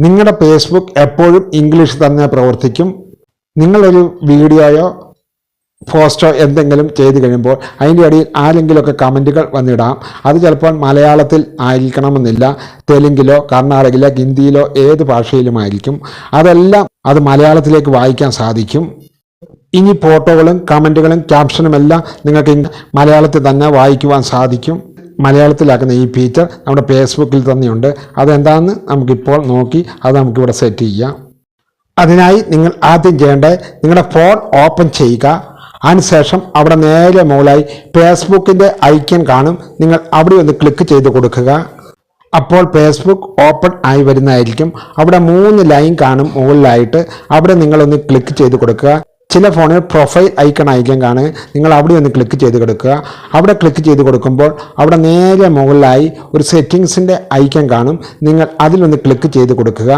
നിങ്ങളുടെ ഫേസ്ബുക്ക് എപ്പോഴും ഇംഗ്ലീഷ് തന്നെ പ്രവർത്തിക്കും. നിങ്ങളൊരു വീഡിയോയോ പോസ്റ്റോ എന്തെങ്കിലും ചെയ്തു കഴിയുമ്പോൾ അതിന്റെ അടിയിൽ ആരെങ്കിലുമൊക്കെ കമന്റുകൾ വന്നിടാം. അത് ചിലപ്പോൾ മലയാളത്തിൽ ആയിരിക്കണമെന്നില്ല. തെലുങ്കിലോ കർണാടകയിലോ ഹിന്ദിയിലോ ഏത് ഭാഷയിലുമായിരിക്കും. അതെല്ലാം അത് മലയാളത്തിലേക്ക് വായിക്കാൻ സാധിക്കും. ഇനി ഫോട്ടോകളും കമന്റുകളും ക്യാപ്ഷനും എല്ലാം നിങ്ങൾക്ക് മലയാളത്തിൽ തന്നെ വായിക്കുവാൻ സാധിക്കും. മലയാളത്തിലാക്കുന്ന ഈ ഫീച്ചർ നമ്മുടെ ഫേസ്ബുക്കിൽ തന്നെയുണ്ട്. അതെന്താണെന്ന് നമുക്കിപ്പോൾ നോക്കി അത് നമുക്കിവിടെ സെറ്റ് ചെയ്യാം. അതിനായി നിങ്ങൾ ആദ്യം ചെയ്യേണ്ടത് നിങ്ങളുടെ ഫോൺ ഓപ്പൺ ചെയ്യുക. അതിനുശേഷം അവിടെ നേരെ മുകളിലായി ഫേസ്ബുക്കിന്റെ ഐക്കൺ കാണും. നിങ്ങൾ അവിടെ ഒന്ന് ക്ലിക്ക് ചെയ്ത് കൊടുക്കുക. അപ്പോൾ ഫേസ്ബുക്ക് ഓപ്പൺ ആയി വരുന്നതായിരിക്കും. അവിടെ മൂന്ന് ലൈൻ കാണും മുകളിലായിട്ട്. അവിടെ നിങ്ങളൊന്ന് ക്ലിക്ക് ചെയ്ത് കൊടുക്കുക. ചില ഫോണിൽ പ്രൊഫൈൽ ഐക്കൺ ഐക്കൺ കാണുക. നിങ്ങൾ അവിടെ ഒന്ന് ക്ലിക്ക് ചെയ്ത് കൊടുക്കുക. അവിടെ ക്ലിക്ക് ചെയ്ത് കൊടുക്കുമ്പോൾ അവിടെ നേരെ മുകളിലായി ഒരു സെറ്റിങ്സിന്റെ ഐക്കൺ കാണും. നിങ്ങൾ അതിലൊന്ന് ക്ലിക്ക് ചെയ്ത് കൊടുക്കുക.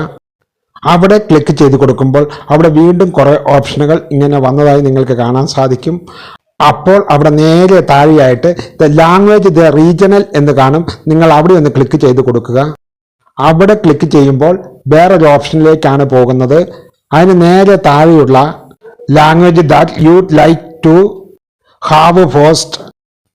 അവിടെ ക്ലിക്ക് ചെയ്ത് കൊടുക്കുമ്പോൾ അവിടെ വീണ്ടും കുറേ ഓപ്ഷനുകൾ ഇങ്ങനെ വന്നതായി നിങ്ങൾക്ക് കാണാൻ സാധിക്കും. അപ്പോൾ അവിടെ നേരെ താഴെയായിട്ട് ദ ലാംഗ്വേജ് ദ റീജിയണൽ എന്ന് കാണും. നിങ്ങൾ അവിടെ ഒന്ന് ക്ലിക്ക് ചെയ്ത് കൊടുക്കുക. അവിടെ ക്ലിക്ക് ചെയ്യുമ്പോൾ വേറൊരു ഓപ്ഷനിലേക്കാണ് പോകുന്നത്. അതിന് നേരെ താഴെയുള്ള language that like like to have first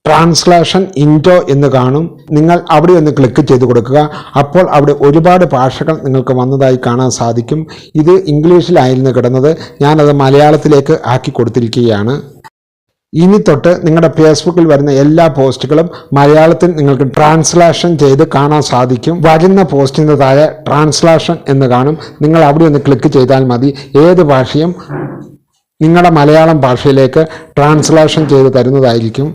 translation into എന്ന് കാണും. നിങ്ങൾ അവിടെ ഒന്ന് ക്ലിക്ക് ചെയ്ത് കൊടുക്കുക. അപ്പോൾ അവിടെ ഒരുപാട് ഭാഷകൾ നിങ്ങൾക്ക് വന്നതായി കാണാൻ സാധിക്കും. ഇത് ഇംഗ്ലീഷിലായിരുന്നു കിടന്നത്. ഞാനത് മലയാളത്തിലേക്ക് ആക്കി കൊടുത്തിരിക്കുകയാണ്. ഇനി തൊട്ട് നിങ്ങളുടെ ഫേസ്ബുക്കിൽ വരുന്ന എല്ലാ പോസ്റ്റുകളും മലയാളത്തിൽ നിങ്ങൾക്ക് ട്രാൻസ്ലേഷൻ ചെയ്ത് കാണാൻ സാധിക്കും. വരുന്ന പോസ്റ്റിന് താഴെ ട്രാൻസ്ലേഷൻ എന്ന് കാണും. നിങ്ങൾ അവിടെ ഒന്ന് ക്ലിക്ക് ചെയ്താൽ മതി. ഏത് ഭാഷയും നിങ്ങളുടെ മലയാളം ഭാഷയിലേക്ക് ട്രാൻസ്ലേഷൻ ചെയ്ത് തരുന്നതായിരിക്കും.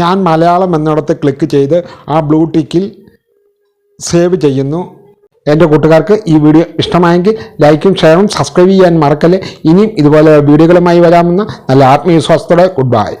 ഞാൻ മലയാളം എന്നിടത്ത് ക്ലിക്ക് ചെയ്ത് ആ ബ്ലൂ ടിക്കിൽ സേവ് ചെയ്യുന്നു. എന്റെ കൂട്ടുകാർക്ക് ഈ വീഡിയോ ഇഷ്ടമായെങ്കിൽ ലൈക്കും ഷെയറും സബ്സ്ക്രൈബ് ചെയ്യാൻ മറക്കല്ലേ. ഇനിയും ഇതുപോലെ വീഡിയോകളുമായി വരാമെന്ന നല്ല ആത്മവിശ്വാസത്തോടെ ഗുഡ് ബൈ